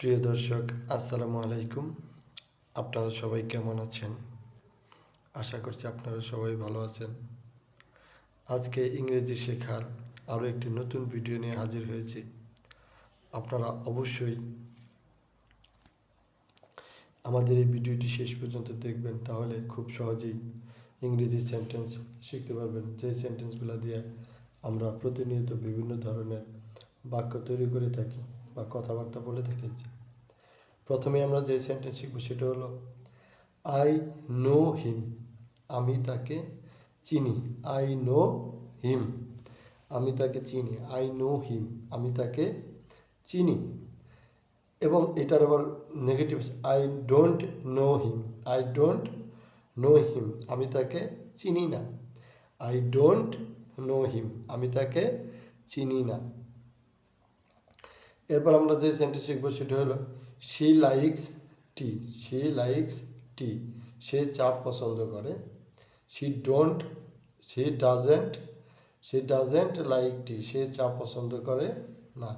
প্রিয় দর্শক, আসসালামু আলাইকুম। আপনারা সবাই কেমন আছেন? আশা করছি আপনারা সবাই ভালো আছেন। আজকে ইংরেজি শেখার আরও একটি নতুন ভিডিও নিয়ে হাজির হয়েছি। আপনারা অবশ্যই আমাদের এই ভিডিওটি শেষ পর্যন্ত দেখবেন, তাহলে খুব সহজেই ইংরেজি সেন্টেন্স শিখতে পারবেন। যে সেন্টেন্সগুলো দিয়ে আমরা প্রতিনিয়ত বিভিন্ন ধরনের বাক্য তৈরি করে থাকি। বা কথাবার্তা বলে থাকি প্রথমে আমরা যে সেন্টেন্স শিখব সেটা হলো আই নো হিম আমি তাকে চিনি। আই নো হিম আমি তাকে চিনি। আই নো হিম আমি তাকে চিনি। এবং এটার আবার negative I don't know him I don't know him আমি তাকে চিনি না। আই ডোন্ট নো হিম আমি তাকে চিনি না। এরপর আমরা যে সেন্টেন্স শিখব সেটা হলো she likes tea she likes tea সে চা পছন্দ করে she don't she doesn't she doesn't like tea সে চা পছন্দ করে না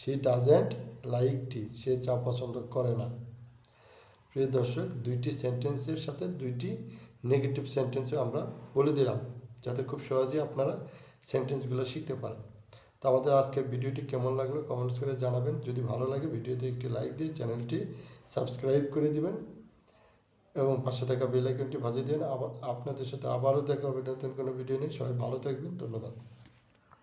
শি ডাজেন্ট লাইক টি সে চা পছন্দ করে না। প্রিয় দর্শক, দুইটি সেন্টেন্সের সাথে দুইটি নেগেটিভ সেন্টেন্সও আমরা বলে দিলাম, যাতে খুব সহজেই আপনারা সেন্টেন্সগুলো শিখতে পারেন। আমাদের আজকের ভিডিওটি কেমন লাগল কমেন্টস করে জানাবেন। যদি ভালো লাগে ভিডিওতে একটি লাইক দিয়ে চ্যানেলটি সাবস্ক্রাইব করে দিবেন এবং পাশে থাকা বেল আইকনটি বাজিয়ে দিন আবার আপনাদের সাথে আবারও দেখা হবে নতুন কোনো ভিডিও নিয়ে। সবাই ভালো থাকবেন। ধন্যবাদ।